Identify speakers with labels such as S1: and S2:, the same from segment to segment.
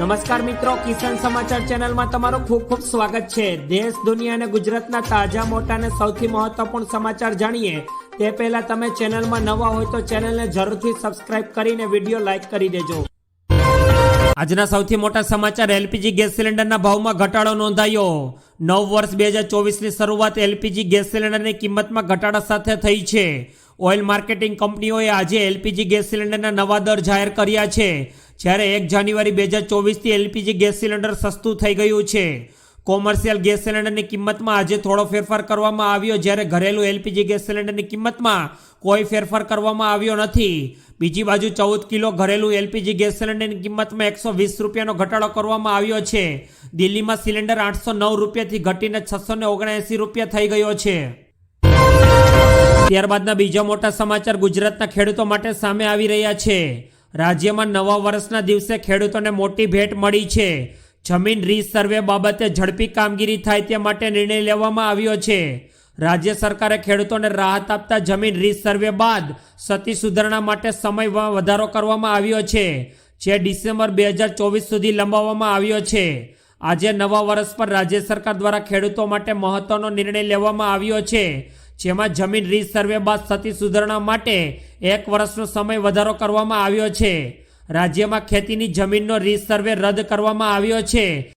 S1: નમસ્કાર મિત્રો, કિસાન સમાચાર ચેનલમાં તમારું ખૂબ ખૂબ સ્વાગત છે. દેશ, દુનિયા અને ગુજરાતના તાજા મોટા અને સૌથી મહત્વપૂર્ણ સમાચાર જાણીએ. તે પહેલા તમે ચેનલમાં નવા હોય તો ચેનલને જરૂરથી સબસ્ક્રાઇબ કરીને વીડિયો લાઈક કરી દેજો. આજના સૌથી મોટા સમાચાર, એલપીજી ગેસ સિલિન્ડરના ભાવમાં ઘટાડો નોંધાયો. નવ વર્ષ બે હજાર ચોવીસની શરૂઆત એલપીજી ગેસ સિલિન્ડરની કિંમતમાં ઘટાડા સાથે થઈ છે. ઓઇલ માર્કેટિંગ કંપનીઓએ આજે એલપીજી ગેસ સિલિન્ડરના નવા દર જાહેર કર્યા છે. જ્યારે એક જાન્યુઆરી બે હજાર ચોવીસથી એલપીજી ગેસ સિલિન્ડર સસ્તું થઈ ગયું છે. કોમર્શિયલ ગેસ સિલિન્ડરની કિંમતમાં આજે થોડો ફેરફાર કરવામાં આવ્યો, જ્યારે ઘરેલું એલપીજી ગેસ સિલિન્ડરની કિંમતમાં કોઈ ફેરફાર કરવામાં આવ્યો નથી. બીજી બાજુ ચૌદ કિલો ઘરેલું એલપીજી ગેસ સિલિન્ડરની કિંમતમાં એકસો વીસ રૂપિયાનો ઘટાડો કરવામાં આવ્યો છે. દિલ્હીમાં સિલિન્ડર આઠસો નવ રૂપિયાથી ઘટીને છસો ને ઓગણએંસી રૂપિયા થઈ ગયો છે. ત્યારબાદના બીજા મોટા સમાચાર ગુજરાતના ખેડૂતો માટે સામે આવી રહ્યા છે. રાજ્યમાં નવા વર્ષના દિવસે ખેડૂતોને મોટી ભેટ મળી છે. જમીન રીસર્વે બાબતે ઝડપી કામગીરી થાય તે માટે નિર્ણય લેવામાં આવ્યો છે. રાજ્ય સરકારે ખેડૂતોને રાહત આપતા જમીન રીસર્વે બાદ સતી સુધારણા માટે સમયમાં વધારો કરવામાં આવ્યો છે, જે ડિસેમ્બર બે હજાર ચોવીસ સુધી લંબાવવામાં આવ્યો છે. આજે નવા વર્ષ પર રાજ્ય સરકાર દ્વારા ખેડૂતો માટે મહત્વનો નિર્ણય લેવામાં આવ્યો છે. જેમાં જમીન રીસર્વે બાદ સતી સુધારણા માટે એક વર્ષનો સમય વધારો કરવામાં આવ્યો છે. રાજ્યમાં ખેતીની જમીનનો રીસર્વે રદ કરવામાં આવ્યો છે.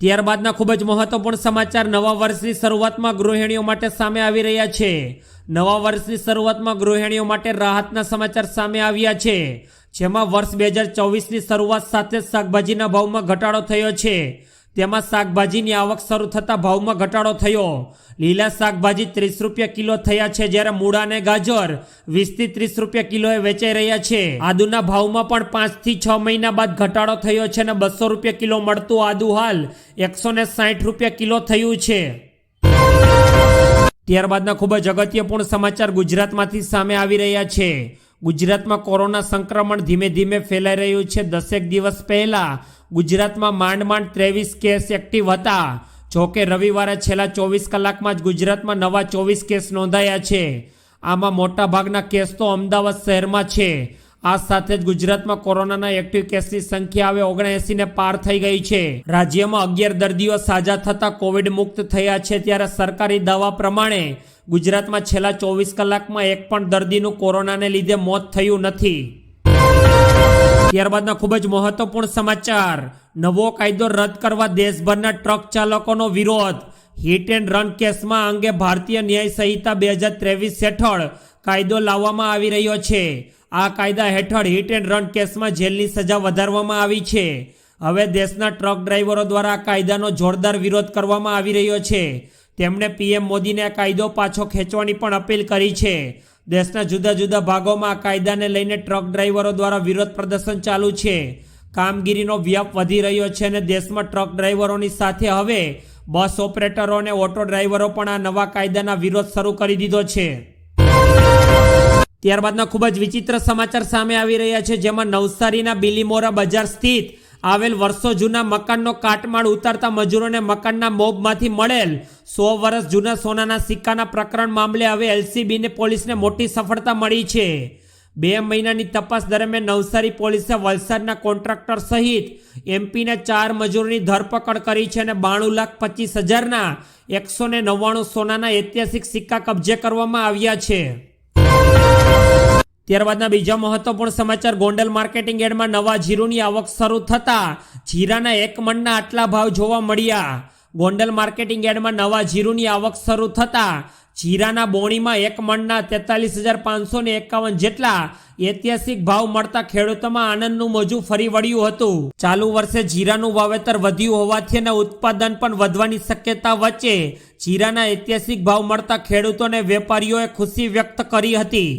S1: ત્યારબાદના ખૂબ જ મહત્વપૂર્ણ સમાચાર નવા વર્ષની શરૂઆતમાં ગૃહિણીઓ માટે સામે આવી રહ્યા છે. નવા વર્ષની શરૂઆતમાં ગૃહિણીઓ માટે રાહતના સમાચાર સામે આવ્યા છે. જેમાં વર્ષ બે હજાર ચોવીસની શરૂઆત સાથે શાકભાજીના ભાવમાં ઘટાડો થયો છે. તેમાં શાકભાજીની આવક શરૂ થતા ભાવમાં ઘટાડો થયો. લીલા શાકભાજી ત્રીસ રૂપિયા કિલો થયા છે, જ્યારે મૂળા અને ગાજર વીસથી ત્રીસ રૂપિયા કિલોએ વેચાઈ રહ્યા છે. આદુના ભાવમાં પણ પાંચથી છ મહિના બાદ ઘટાડો થયો છે અને બસો રૂપિયા કિલો મળતું આદુ હાલ એકસો ને સાહીઠ રૂપિયા કિલો થયું છે. ત્યારબાદના ખૂબ જ અગત્યપૂર્ણ સમાચાર ગુજરાતમાંથી સામે આવી રહ્યા છે. ગુજરાતમાં કોરોના સંક્રમણ ધીમે ધીમે ફેલાઈ રહ્યું છે. દસેક દિવસ પહેલાં ગુજરાતમાં માંડ માંડ ત્રેવીસ કેસ એક્ટિવ હતા. જોકે રવિવારે છેલ્લા ચોવીસ કલાકમાં જ ગુજરાતમાં નવા ચોવીસ કેસ નોંધાયા છે. આમાં મોટાભાગના કેસ તો અમદાવાદ શહેરમાં છે. આ સાથે જ ગુજરાતમાં કોરોનાના એક્ટિવ કેસની સંખ્યા હવે ઓગણએંસી ને પાર થઈ ગઈ છે. રાજ્યમાં અગિયાર દર્દીઓ સાજા થતા કોવિડ મુક્ત થયા છે ત્યારે સરકારી દાવા પ્રમાણે ગુજરાતમાં છેલ્લા ચોવીસ કલાકમાં એક પણ દર્દીનું કોરોનાને લીધે મોત થયું નથી. ત્યારબાદના ખૂબ જ મહત્વપૂર્ણ સમાચાર. નવો કાયદો રદ કરવા દેશભરના ટ્રક ચાલકોનો વિરોધ. હિટ એન્ડ રન કેસમાં અંગે ભારતીય ન્યાય સંહિતા બે હજાર ત્રેવીસ હેઠળ કાયદો લાવવામાં આવી રહ્યો છે. આ કાયદા હેઠળ હિટ એન્ડ રન કેસમાં જેલની સજા વધારવામાં આવી છે. હવે દેશના ટ્રક ડ્રાઈવરો દ્વારા આ કાયદાનો જોરદાર વિરોધ કરવામાં આવી રહ્યો છે. તેમણે પીએમ મોદીને આ કાયદો પાછો ખેંચવાની પણ અપીલ કરી છે. દેશના જુદા જુદા ભાગોમાં આ કાયદાને લઈને ટ્રક ડ્રાઈવરો દ્વારા વિરોધ પ્રદર્શન ચાલુ છે. કામગીરીનો વ્યાપ વધી રહ્યો છે અને દેશમાં ટ્રક ડ્રાઈવરોની સાથે હવે બસ ઓપરેટરો અને ઓટો ડ્રાઈવરો પણ આ નવા કાયદાના વિરોધ શરૂ કરી દીધો છે. ત્યારબાદના ખૂબ જ વિચિત્ર સમાચાર સામે આવી રહ્યા છે, જેમાં નવસારીના બિલીમોરા બજાર સ્થિત આવેલ વર્ષો જૂના મકાનનો કાટમાળ ઉતારતા મજૂરોને મકાનના મોબમાંથી મળેલ સો વર્ષ જૂના સોનાના સિક્કાના પ્રકરણ મામલે હવે એલસીબીને પોલીસને મોટી સફળતા મળી છે. બે મહિનાની તપાસ દરમિયાન નવસારી પોલીસે વલસાડના કોન્ટ્રાક્ટર સહિત એમપીના ચાર મજૂરોની ધરપકડ કરી છે અને બાણું લાખ પચીસ હજારના એકસો ને નવ્વાણું સોનાના ઐતિહાસિક સિક્કા કબજે કરવામાં આવ્યા છે. ત્યારબાદના બીજા મહત્વપૂર્ણ સમાચાર, ગોંડલ માર્કેટિંગ યાર્ડમાં નવા જીરુની આવક શરૂ થતા જીરાના એક મણના આટલા ભાવ જોવા મળ્યા. ગોંડલ માર્કેટિંગ યાર્ડમાં નવા જીરુની આવક શરૂ થતા જીરાના બોણીમાં એક મણના તેતાલીસ હજાર પાંચસો ને એકાવન જેટલા ઐતિહાસિક ભાવ મળતા ખેડૂતોમાં આનંદનું મોજું ફરી વળ્યું હતું. ચાલુ વર્ષે જીરાનું વાવેતર વધ્યું હોવાથી અને ઉત્પાદન પણ વધવાની શક્યતા વચ્ચે જીરાના ઐતિહાસિક ભાવ મળતા ખેડૂતોને વેપારીઓએ ખુશી વ્યક્ત કરી હતી.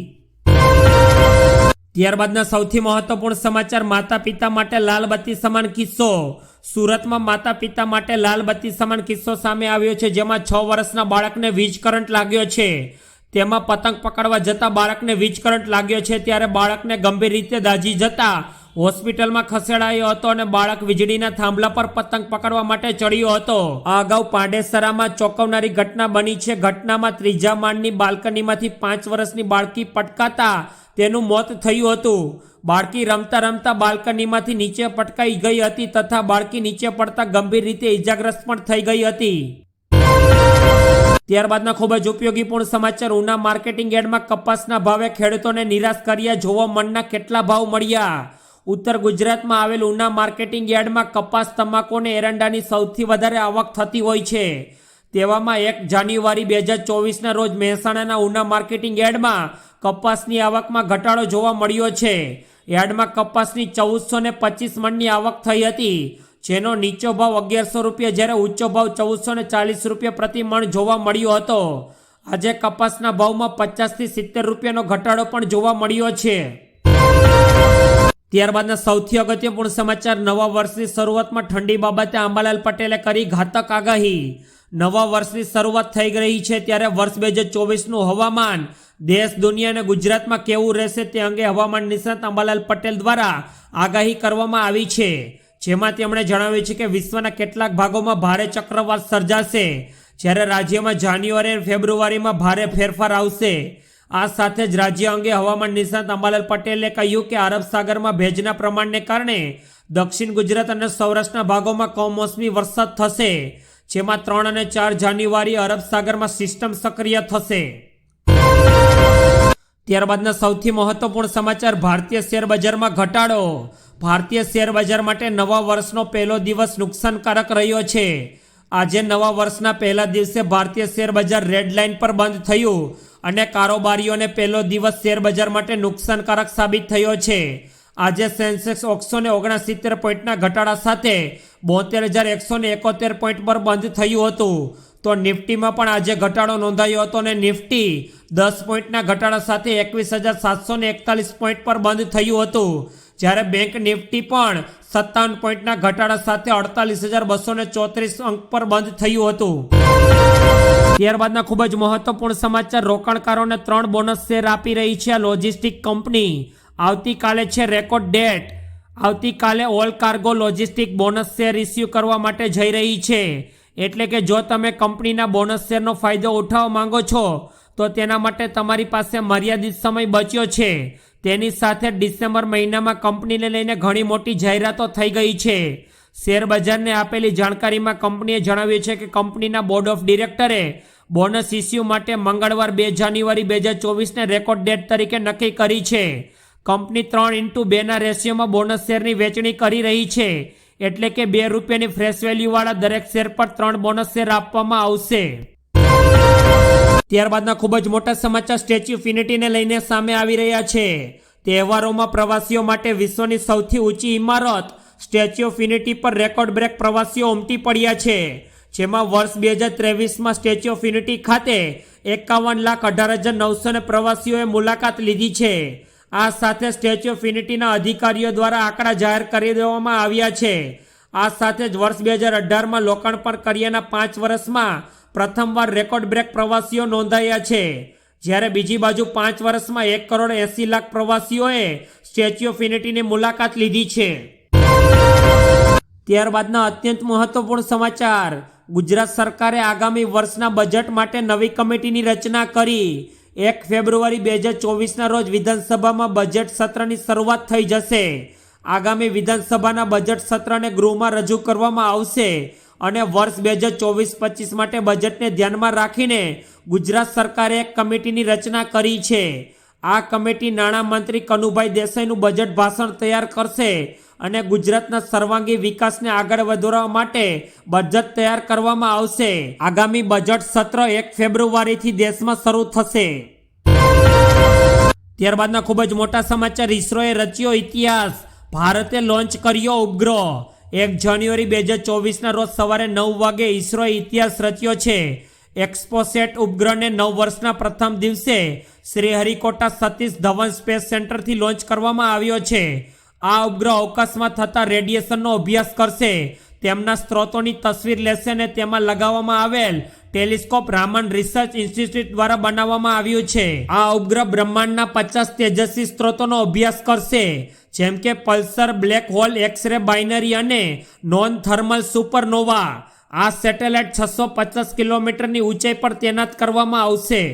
S1: ત્યારબાદના સૌથી મહત્વપૂર્ણ સમાચાર માતા પિતા માટે લાલબત્તી સમાન કિસ્સો. સુરતમાં માતા પિતા માટે લાલબત્તી સમાન કિસ્સો સામે આવ્યો છે, જેમાં છ વર્ષના બાળકને વીજ કરંટ લાગ્યો છે. તેમાં પતંગ પકડવા જતા બાળકને વીજ કરંટ લાગ્યો છે, ત્યારે બાળકને ગંભીર રીતે દાઝી જતા હોસ્પિટલમાં ખસેડાયો હતો અને બાળક વીજળીના થાંભલા પર પતંગ પકડવા માટે ચડ્યો હતો. આ અગાઉ પાંડેસરામાં ચોંકાવનારી ઘટના બની છે. ઘટનામાં ત્રીજા માળની બાલ્કનીમાંથી પાંચ વર્ષની બાળકી પટકાતા તેનું મોત થયું હતું. બાળકી રમતા રમતા બાલ્કનીમાંથી નીચે પટકાઈ ગઈ હતી તથા બાળકી નીચે પડતા ગંભીર રીતે ઇજાગ્રસ્ત પણ થઈ ગઈ હતી. ત્યારબાદના ખૂબ જ ઉપયોગીપૂર્ણ સમાચાર. ઉના માર્કેટિંગ યાર્ડમાં કપાસના ભાવે ખેડૂતોને નિરાશ કર્યા જોવા મનના કેટલા ભાવ મળ્યા? ઉત્તર ગુજરાતમાં આવેલ ઉના માર્કેટિંગ યાર્ડમાં કપાસ, તમાકુ અને એરંડાની સૌથી વધારે આવક થતી હોય છે. તેવામાં એક જાન્યુઆરી બે હજાર ચોવીસના રોજ મહેસાણાના ઉના માર્કેટિંગ યાર્ડમાં કપાસની આવકમાં ઘટાડો જોવા મળ્યો છે. યાર્ડમાં કપાસની ચૌદસો ને પચીસ મણની આવક થઈ હતી, જેનો નીચો ભાવ અગિયારસો રૂપિયા જ્યારે ઊંચો ભાવ ચૌદસો ને ચાલીસ રૂપિયા પ્રતિ મણ જોવા મળ્યો હતો. આજે કપાસના ભાવમાં પચાસથી સિત્તેર રૂપિયાનો ઘટાડો પણ જોવા મળ્યો છે. ત્યારબાદના સૌથી અગત્યપૂર્ણ સમાચાર, નવા વર્ષની શરૂઆતમાં ઠંડી બાબતે આંબાલાલ પટેલે કરી ઘાતક આગાહી. નવા વર્ષની શરૂઆત થઈ રહી છે ત્યારે વર્ષ બે હજાર ચોવીસનું હવામાન. દેશ, દુનિયા અને ગુજરાતમાં કેવું રહેશે તે અંગે હવામાન નિષ્ણાત અંબાલાલ પટેલ દ્વારા આગાહી કરવામાં આવી છે. જેમાં તેમણે જણાવ્યું છે કે વિશ્વના કેટલાક ભાગોમાં ભારે ચક્રવાત સર્જાશે. જ્યારે રાજ્યમાં જાન્યુઆરી ફેબ્રુઆરીમાં ભારે ફેરફાર આવશે. આ સાથે જ રાજ્ય અંગે હવામાન નિષ્ણાત અંબાલાલ પટેલે કહ્યું કે અરબ સાગરમાં ભેજના પ્રમાણને કારણે દક્ષિણ ગુજરાત અને સૌરાષ્ટ્રના ભાગોમાં કમોસમી વરસાદ થશે, જેમાં ત્રણ અને ચાર જાન્યુઆરી અરબ સાગરમાં સિસ્ટમ સક્રિય થશે. ત્યારબાદના સૌથી મહત્વપૂર્ણ સમાચાર, ભારતીય શેર બજારમાં ઘટાડો. ભારતીય શેર બજાર માટે નવા વર્ષનો પહેલો દિવસ નુકસાનકારક રહ્યો છે. આજે નવા વર્ષના પહેલા દિવસે ભારતીય શેર બજાર રેડ લાઇન પર બંધ થયું અને કારોબારીઓને પહેલો દિવસ શેર બજાર માટે નુકસાનકારક સાબિત થયો છે. આજે સેન્સેક્સ ઓગસો ને ઓગણસિત્તેર પોઈન્ટના ઘટાડા સાથે બોતેર હજાર એકસો ને એકોતેર પોઈન્ટ પર બંધ થયું હતું. તો નિફ્ટીમાં પણ આજે ઘટાડો નોંધાયો હતો અને નિફ્ટી દસ પોઈન્ટના ઘટાડા સાથે એકવીસ હજાર સાતસો એકતાલીસ પોઈન્ટ પર બંધ થયું હતું. જ્યારે બેંક નિફ્ટી પણ સત્તાવન પોઈન્ટના ઘટાડા સાથે અડતાલીસ હજાર બસો ને ચોત્રીસ અંક પર બંધ થયું હતું. ત્યારબાદના ખૂબ જ મહત્વપૂર્ણ સમાચાર, રોકાણકારોને ત્રણ બોનસ શેર આપી રહી છે લોજિસ્ટિક કંપની. આવતીકાલે છે રેકોર્ડ ડેટ. આવતીકાલે all cargo logistic bonus share issue કરવા માટે જઈ રહી છે. એટલે કે જો તમે કંપનીના બોનસ શેરનો ફાયદો ઉઠાવવા માંગો છો તો તેના માટે તમારી પાસે મર્યાદિત સમય બચ્યો છે. તેની સાથે ડિસેમ્બર મહિનામાં કંપનીને લઈને ઘણી મોટી જાહેરાતો થઈ ગઈ છે. શેર બજારને આપેલી જાણકારીમાં કંપનીએ જણાવ્યું છે કે કંપનીના બોર્ડ ઓફ ડિરેક્ટરે બોનસ ઇસ્યુ માટે મંગળવાર બે જાન્યુઆરી બે હજાર ચોવીસને રેકોર્ડ ડેટ તરીકે નક્કી કરી છે. કંપની ત્રણ ઇન્ટુ બેના રેશિયોમાં બોનસ શેરની વેચણી કરી રહી છે. એટલે કે બે રૂપિયાની ફ્રેશ વેલ્યુવાળા દરેક શેર પર ત્રણ બોનસ શેર આપવામાં આવશે. ત્યારબાદના ખૂબ જ મોટા સમાચાર સ્ટેચ્યુ યુનિટીને લઈને સામે આવી રહ્યા છે. તહેવારોમાં પ્રવાસીઓ માટે વિશ્વની સૌથી ઊંચી ઇમારત સ્ટેચ્યુ ઓફ યુનિટી પર રેકોર્ડ બ્રેક પ્રવાસીઓ ઉમટી પડ્યા છે. જેમાં વર્ષ બે હજાર ત્રેવીસમાં સ્ટેચ્યુ ઓફ યુનિટી ખાતે એકાવન લાખ અઢાર હજાર નવસો ને પ્રવાસીઓએ મુલાકાત લીધી છે. આ સાથે સ્ટેચ્યુ ઓફ યુનિટીના અધિકારીઓ દ્વારા આંકડા જાહેર કરી દેવામાં આવ્યા છે. આ સાથે જ વર્ષ બે હજાર અઢારમાં લોકાર્પણ કર્યાના પાંચ વર્ષમાં પ્રથમવાર રેકોર્ડ બ્રેક પ્રવાસીઓ નોંધાયા છે. જ્યારે બીજી બાજુ પાંચ વર્ષમાં એક કરોડ એંસી લાખ પ્રવાસીઓએ સ્ટેચ્યુ ઓફ યુનિટીની મુલાકાત લીધી છે. ત્યારબાદના અત્યંત મહત્વપૂર્ણ સમાચાર. ગુજરાત સરકારે આગામી વર્ષના બજેટ માટે નવી કમિટીની રચના કરી. એક ફેબ્રુઆરી બે હજાર ચોવીસના રોજ વિધાનસભામાં બજેટ સત્રની શરૂઆત થઈ જશે. આગામી વિધાનસભાના બજેટ સત્રને ગૃહમાં રજૂ કરવામાં આવશે. અને વર્ષ બે હજાર ચોવીસ પચીસ માટે બજેટને ધ્યાનમાં રાખીને ગુજરાત સરકારે એક કમિટીની રચના કરી છે. આ કમિટી નાણામંત્રી કનુભાઈ દેસાઈનું બજેટ ભાષણ તૈયાર કરશે અને ગુજરાતના સર્વાંગી વિકાસને આગળ વધારવા માટે બજેટ તૈયાર કરવામાં આવશે. આગામી બજેટ સત્ર એક ફેબ્રુઆરીથી દેશમાં શરૂ થશે. ત્યારબાદના ખૂબ જ મોટા સમાચાર ઇસરોએ રચ્યો ઇતિહાસ. ભારતે લોન્ચ કર્યો ઉપગ્રહ. એક જાન્યુઆરી બે હજાર ચોવીસના રોજ સવારે નવ વાગે ઇસરોએ ઇતિહાસ રચ્યો છે. એક્સપોસેટ ઉપગ્રહને નવ વર્ષના પ્રથમ દિવસે શ્રીહરિકોટા સતીશ ધવન સ્પેસ સેન્ટરથી લોન્ચ કરવામાં આવ્યો છે. આ ઉપગ્રહ અવકાશમાં થતા રેડિયેશનનો અભ્યાસ કરશે. તેમના સ્ત્રોતોની તસવીર લેશે અને તેમાં લગાવવામાં આવેલ ટેલિસ્કોપ રામન રિસર્ચ ઇન્સ્ટિટ્યૂટ દ્વારા બનાવવામાં આવ્યું છે. આ ઉપગ્રહ બ્રહ્માંડના પચાસ તેજસ્વી સ્ત્રોતોનો અભ્યાસ કરશે, જેમ કે pulsar, black hole, X-ray binary અને નોન થર્મલ સુપરનોવા. આ સેટેલાઇટ છસો પચાસ કિલોમીટરની ઊંચાઈ પર તૈનાત કરવામાં આવશે.